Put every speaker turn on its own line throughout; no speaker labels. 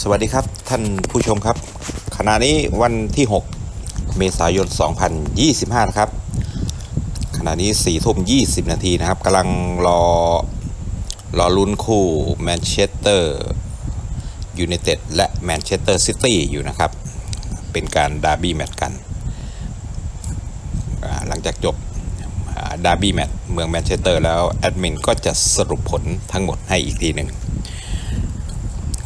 สวัสดีครับท่านผู้ชมครับ ขณะนี้วันที่ 6 เมษายน 2025 นะครับ ขณะนี้4ทุ่ม20 นาทีนะครับกำลังรอรอลุ้นคู่แมนเชสเตอร์ยูไนเต็ดและแมนเชสเตอร์ซิตี้อยู่นะครับ เป็นการดาร์บี้แมตช์กัน หลังจากจบดาร์บี้แมตช์เมืองแมนเชสเตอร์แล้วแอดมินก็จะสรุปผลทั้งหมดให้อีกทีหนึ่ง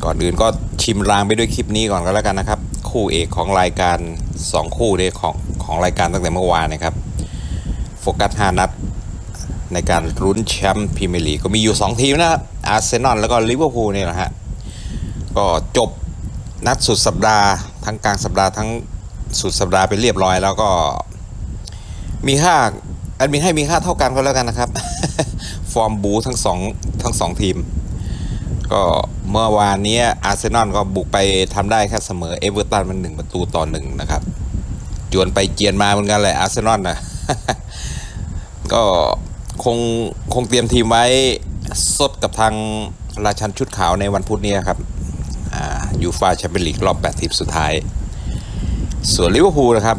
ก่อนอื่นก็ชิมรางไปด้วยคลิปนี้ก่อนก็แล้วกันนะครับ คู่เอกของรายการ 2 คู่เนี่ยของของรายการตั้งแต่เมื่อวานนะครับโฟกัส5นัดในการรุ้นแชมป์พรีเมียร์ลีกก็มีอยู่ 2 ทีมนะครับอาร์เซนอลแล้วก็ลิเวอร์พูลเนี่ยแหละฮะก็จบนัดสุดสัปดาห์ ทั้งกลางสัปดาห์ทั้งสุดสัปดาห์ไปเรียบร้อยแล้วก็มีค่าแอดมินให้มีค่าเท่ากันก็แล้วกันนะครับ ฟอร์มบูทั้งสองทั้งสองทีม ก็เมื่อวานนี้อาร์เซนอลก็บุกไปทำได้แค่เสมอเอเวอร์ตันมันหนึ่งประตูต่อหนึ่งนะครับ จวนไปเจียนมาเหมือนกันแหละอาร์เซนอลนะก็คงคงเตรียมทีมไว้สดกับทางราชันชุดขาวในวันพุธนี้ครับยูฟาแชมเปี้ยนลีกรอบ8ทีมสุดท้าย ส่วนลิเวอร์พูลนะครับ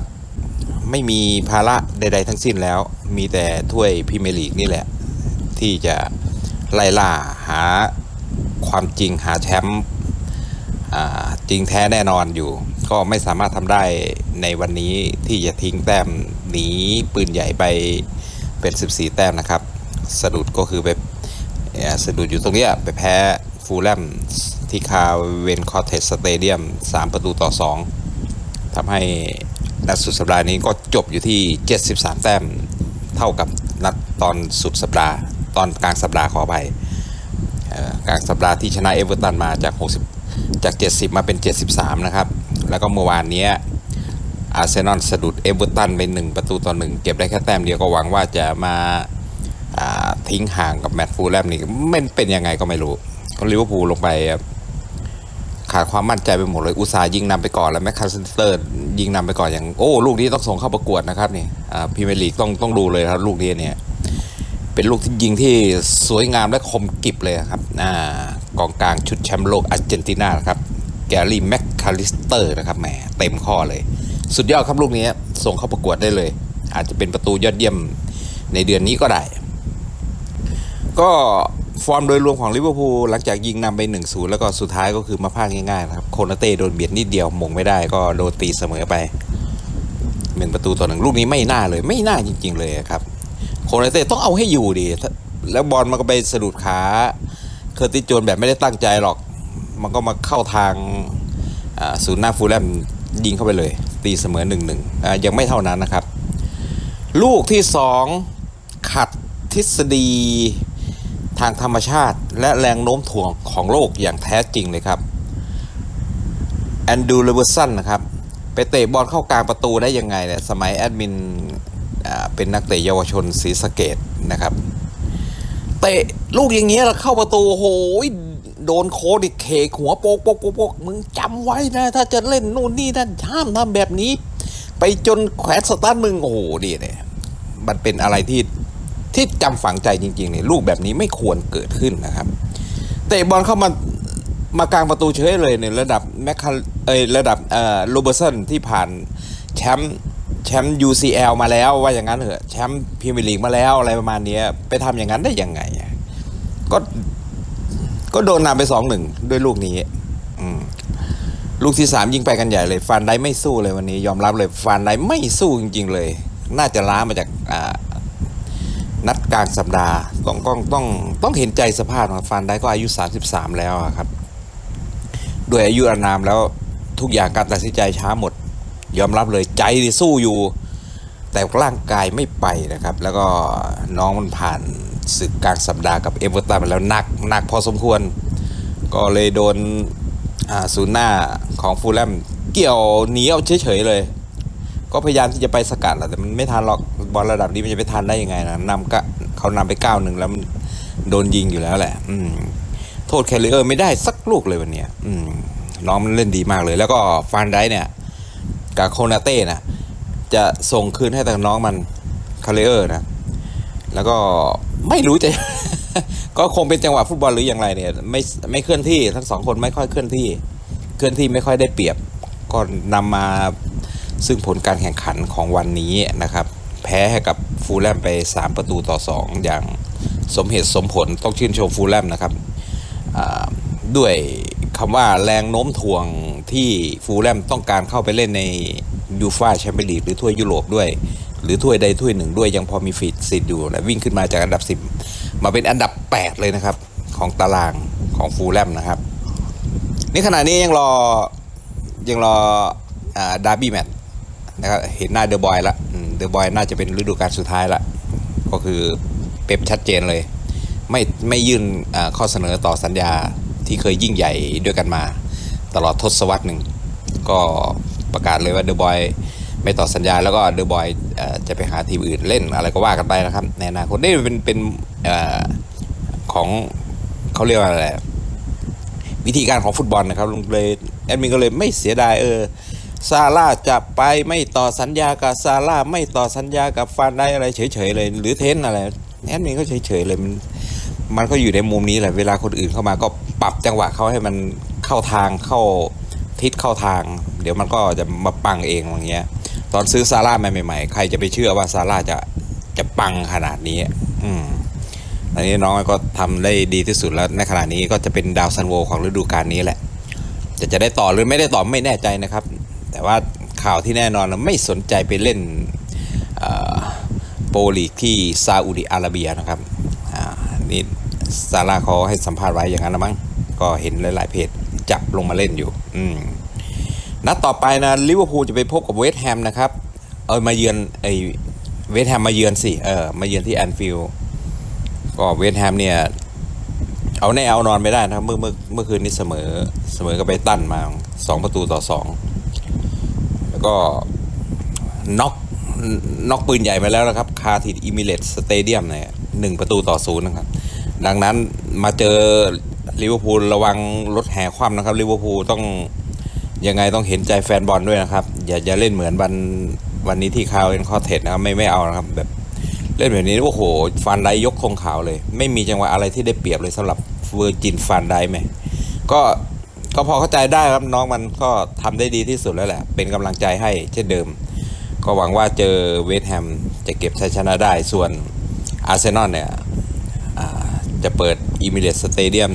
ไม่มีภาระใด ๆ ทั้งสิ้นแล้ว มีแต่ถ้วยพรีเมียร์ลีกนี่แหละ ที่จะไล่ล่าหา ความจริงหาแชมป์จริงแท้แน่นอนอยู่ ก็ไม่สามารถทำได้ในวันนี้ที่จะทิ้งแต้มหนีปืนใหญ่ไปเป็น 14 แต้มนะครับ สะดุดก็คือไปสะดุดอยู่ตรงเนี้ยไปแพ้ฟูลแลมที่คาเวนคอเทสสเตเดียม 3 ประตูต่อ 2ทำให้นัดสุดสัปดาห์นี้ก็จบอยู่ที่ 73 แต้ม เท่ากับนัดตอนสุดสัปดาห์ ตอนกลางสัปดาห์ขอไป กลางสัปดาห์ที่ชนะเอเวอร์ตันมาจาก 60 จาก 70 มาเป็น 73 นะครับ แล้วก็เมื่อวานนี้อาร์เซนอลสะดุดเอเวอร์ตันไป1ประตูต่อ 1 เก็บได้แค่แต้มเดียวก็หวังว่าจะมาทิ้งห่างกับแมตต์ฟูลแลมนี่ไม่เป็นยังไงก็ไม่รู้ลิเวอร์พูลลงไปขาดความมั่นใจไปหมดเลยอุตสาห์ยิงนำไปก่อนแล้วแมคคาสเตอร์ยิงนำไปก่อนอย่างโอ้ลูกนี้ต้องส่งเข้าประกวดนะครับนี่พรีเมียร์ลีกต้องต้องดูเลยครับลูกนี้เนี่ย เป็นลูกที่ยิงที่สวยงามและคมกริบเลยครับอ่ากองกลางชุดแชมป์โลกอาร์เจนตินาครับแกรี่แมคคาลิสเตอร์นะครับแหมเต็มข้อเลย สุดยอดครับลูกนี้ส่งเข้าประกวดได้เลย อาจจะเป็นประตูยอดเยี่ยมในเดือนนี้ก็ได้ ก็ฟอร์มโดยรวมของลิเวอร์พูลหลังจากยิงนำไป 1-0 แล้วก็สุดท้ายก็คือมาพลาดง่ายๆนะครับโคนาเต้โดนเบียดนิดเดียวมงไม่ได้ก็โดนตีเสมอไปหนึ่งประตูต่อหนึ่งลูกนี้ไม่น่าเลยไม่น่าจริง ๆ เลยครับ โคนาเต้ต้องเอาให้อยู่ดิแล้วบอลมันก็ไปสะดุดขาเคอร์ติสโจนแบบไม่ได้ตั้งใจหรอก มันก็มาเข้าทางศูนย์หน้าฟูลแลมยิงเข้าไปเลย ตีเสมอหนึ่งหนึ่งยังไม่เท่านั้นนะครับ ลูกที่สองขัดทฤษฎีทางธรรมชาติ และแรงโน้มถ่วงของโลกอย่างแท้จริงเลยครับแอนดูเลเวอร์สันนะครับ ไปเตะบอลเข้ากลางประตูได้ยังไงเนี่ยสมัยแอดมิน เป็นนักเตะเยาวชนศรีสะเกดนะครับเตะลูกอย่างเงี้ยแล้วเข้าประตูโอ้โหโดนโคดิเคกหัวโปกโปกโปกโปกมึงจำไว้นะ ถ้าจะเล่นนู่นนี่นั่นห้ามทำแบบนี้ ไปจนแขวนสตาร์ทมึงโอ้โหดีเนี่ยมันเป็นอะไรที่ที่จำฝังใจจริงๆเนี่ยลูกแบบนี้ไม่ควรเกิดขึ้นนะครับเตะบอลเข้ามามากลางประตูเฉยเลยเนี่ยระดับแมคคาเอยระดับเอ่อโรเบอร์สันที่ผ่านแชมป์ แชมป์ UCL มาแล้วว่าอย่างนั้นเถอะแชมป์พรีเมียร์ลีกมาแล้วอะไรประมาณนี้ไปทำอย่างนั้นได้ยังไงก็ก็โดนนำไปสองหนึ่งด้วยลูกนี้อืมลูกที่สามยิงไปกันใหญ่เลยฟานไดไม่สู้เลยวันนี้ ยอมรับเลยฟานไดไม่สู้จริง ๆ เลย น่าจะล้ามาจากอ่านัดกลางสัปดาห์ต้องต้องต้องต้องเห็นใจสภาพของฟันไดก็อายุ 33 แล้วครับ ด้วยอายุอานามแล้วทุกอย่างการตัดสินใจช้าหมด ยอมรับเลยใจสู้อยู่ แต่ร่างกายไม่ไปนะครับ แล้วก็น้องมันผ่านศึกกลางสัปดาห์กับเอเวอร์ตันมาแล้วหนักหนักพอสมควร ก็เลยโดนศูนย์หน้าของฟูลแลมเกี่ยวหนีเอาเฉยๆเลย ก็พยายามที่จะไปสกัดแหละแต่มันไม่ทันหรอกบอลระดับนี้มันจะไปทันได้ยังไงนะนำก็เขานำไปก้าวหนึ่งแล้วมันโดนยิงอยู่แล้วแหละ อืมโทษแคลเออร์ไม่ได้สักลูกเลยวันเนี้ยอืมน้องมันเล่นดีมากเลย แล้วก็ฟานได้เนี่ย กับโคนาเต้นะจะส่งคืนให้แต่น้องมันคาเลเออร์นะ แล้วก็ไม่รู้จะ ก็คงเป็นจังหวะฟุตบอลหรืออย่างไรเนี่ย ไม่ไม่เคลื่อนที่ทั้งสองคนไม่ค่อยเคลื่อนที่ เคลื่อนที่ไม่ค่อยได้เปรียบ ก็นำมาซึ่งผลการแข่งขันของวันนี้นะครับ แพ้ให้กับฟูลแลมไป 3 ประตูต่อ 2 อย่างสมเหตุสมผลต้องชื่นชมฟูลแลมนะครับด้วยคำว่าแรงโน้มถ่วง ที่ฟูลแลมต้องการเข้าไปเล่นในยูฟาแชมเปี้ยนลีกหรือถ้วยยุโรปด้วย หรือถ้วยใดถ้วยหนึ่งด้วยยังพอมีฟิตสิทธิ์อยู่และวิ่งขึ้นมาจากอันดับ 10 มาเป็นอันดับ 8 เลยนะครับ ของตารางของฟูลแลมนะครับนี่ขณะนี้ยังรอยังรอดาร์บี้แมตช์นะครับเห็นหน้าเดอะบอยละเดอะบอยน่าจะเป็นฤดูกาลสุดท้ายละก็คือเป๊ปชัดเจนเลย ไม่ไม่ยื่นข้อเสนอต่อสัญญาที่เคยยิ่งใหญ่ด้วยกันมา ตลอดทศวรรษหนึ่ง ก็ประกาศเลยว่าเดอะบอยไม่ต่อสัญญาแล้วก็เดอะบอยจะไปหาทีมอื่นเล่นอะไรก็ว่ากันไปนะครับในอนาคตนี่เป็นเป็นอของเขาเรียกว่าอะไรวิธีการของฟุตบอลนะครับลุงเลยแอดมินก็เลยไม่เสียดายเออซาร่าจะไปไม่ต่อสัญญากับซาร่าไม่ต่อสัญญากับฟานได้อะไรเฉยๆเลย หรือเทนอะไรแอดมินก็เฉยๆเลยมันมันก็อยู่ในมุมนี้แหละเวลาคนอื่นเข้ามาก็ปรับจังหวะเขาให้มัน เข้าทางเข้าทิศเข้าทาง เดี๋ยวมันก็จะมาปังเองอย่างเงี้ย ตอนซื้อซาร่ามาใหม่ๆใครจะไปเชื่อว่าซาร่าจะจะปังขนาดนี้ อืมอันนี้น้องก็ทำได้ดีที่สุดแล้วในขณะนี้ก็จะเป็นดาวซันโวของฤดูกาลนี้แหละ จะจะได้ต่อหรือไม่ได้ต่อไม่แน่ใจนะครับ แต่ว่าข่าวที่แน่นอนไม่สนใจไปเล่นโปรลีกที่ซาอุดิอาระเบียนะครับ อ่า นี่ซาร่าเขาให้สัมภาษณ์ไว้อย่างนั้นนะมั้ง ก็เห็นหลาย ๆ เพจ จับลงมาเล่นอยู่ อืมนัดต่อไปนะลิเวอร์พูลจะไปพบกับเวสต์แฮมนะครับ เออมาเยือนไอเวสต์แฮมมาเยือนสิเออมาเยือนที่แอนฟิลด์ก็เวสต์แฮมเนี่ย เอาแน่เอานอนไม่ได้นะเมื่อเมื่อเมื่อคืนนี้เสมอเสมอกับไปตั้นมา2ประตูต่อ2แล้วก็น็อกน็อกปืนใหญ่ไปแล้วนะครับ คาทิดอิมิเลตสเตเดียมเนี่ยหนึ่งประตูต่อศูนย์นะครับ ดังนั้นมาเจอ ลิเวอร์พูลระวังรถแห่คว่ำนะครับลิเวอร์พูลต้องยังไงต้องเห็นใจแฟนบอลด้วยนะครับ อย่าอย่าเล่นเหมือนวันวันนี้ที่คาวเอ็นคอเทสนะครับไม่ไม่เอานะครับ แบบเล่นแบบนี้โอ้โหฟันไดยกคงขาวเลย ไม่มีจังหวะอะไรที่ได้เปรียบเลยสำหรับเวอร์จินฟันไดไหมก็ก็พอเข้าใจได้ครับน้องมันก็ทำได้ดีที่สุดแล้วแหละ เป็นกำลังใจให้เช่นเดิม ก็หวังว่าเจอเวสต์แฮมจะเก็บชัยชนะได้ส่วนอาร์เซนอลเนี่ย จะเปิดอิมิเ t สเตเดียม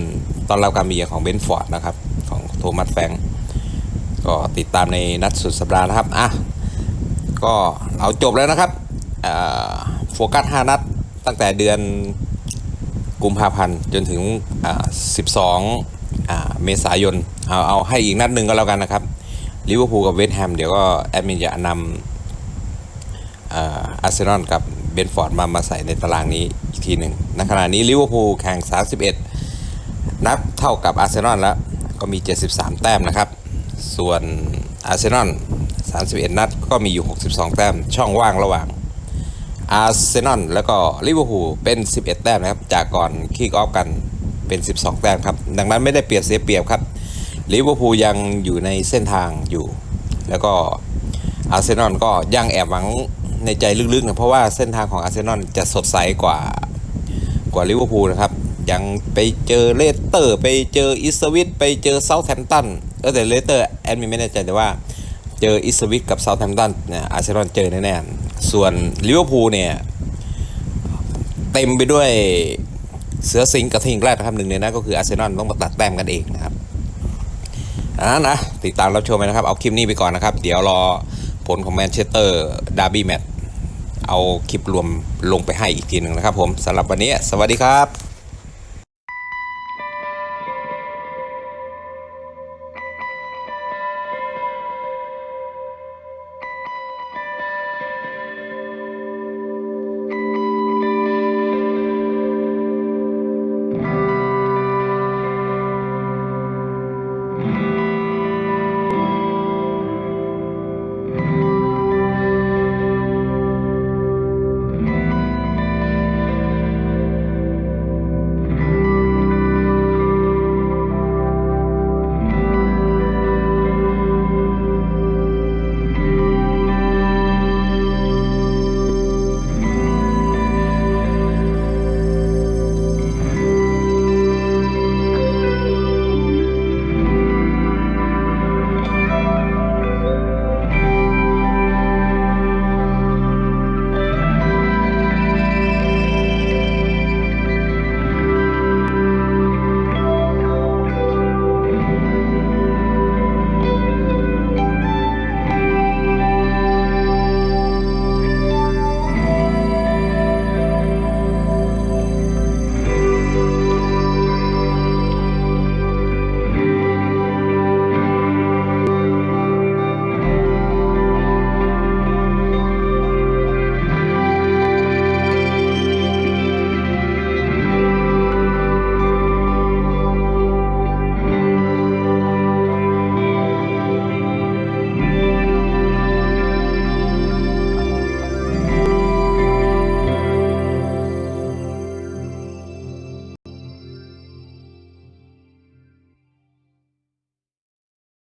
ตอนรับการมาเยือนของเบนฟอร์ดนะครับ ของโทมัสแฟงก็ติดตามในนัดสุดสัปดาห์นะครับอะก็เอาจบแล้วนะครับโฟกัส 5 นัดตั้งแต่เดือนกุมภาพันธ์จนถึง 12อ่าเมษายน เอาเอาให้อีกนัดหนึ่งก็แล้วกันนะครับลิเวอร์พูลกับเวสต์แฮมเดี๋ยวก็แอดมินจะนำอาร์เซนอลกับเบนฟอร์ดมามาใส่ในตารางนี้ ทีหนึ่งในขณะนี้ลิเวอร์พูลแข่ง 31 นัดเท่ากับอาร์เซนอลแล้ว ก็มี 73 แต้มนะครับ ส่วนอาร์เซนอล31 นัดก็มีอยู่ 62 แต้ม ช่องว่างระหว่างอาร์เซนอลแล้วก็ลิเวอร์พูลเป็น 11 แต้มนะครับ จากก่อนคิกออฟกันเป็น 12 แต้มครับ ดังนั้นไม่ได้เปรียบเสียเปรียบครับลิเวอร์พูลยังอยู่ในเส้นทางอยู่ แล้วก็อาร์เซนอลก็ยังแอบหวังในใจลึกๆนะเพราะว่าเส้นทางของอาร์เซนอลจะสดใสกว่า กว่าลิเวอร์พูลนะครับ ยังไปเจอเลสเตอร์ ไปเจออิสวิตไปเจอเซาท์แฮมป์ตันเออแต่เลสเตอร์แอดมินไม่แน่ใจแต่ว่าเจออิสวิตกับเซาท์แฮมป์ตันเนี่ยอาร์เซนอลเจอแน่ๆส่วนลิเวอร์พูลเนี่ยเต็มไปด้วยเสือสิงกับทิงแรกนะครับหนึ่งในนั้นก็คืออาร์เซนอลต้องมาตัดแต้มกันเองนะครับอ่านะติดตามรับชมไปนะครับ เอาคลิปนี้ไปก่อนนะครับ เดี๋ยวรอผลของแมนเชสเตอร์ดาร์บี้แมตช์ เอาคลิปรวมลงไปให้อีกทีหนึ่งนะครับผมสำหรับวันนี้ สวัสดีครับ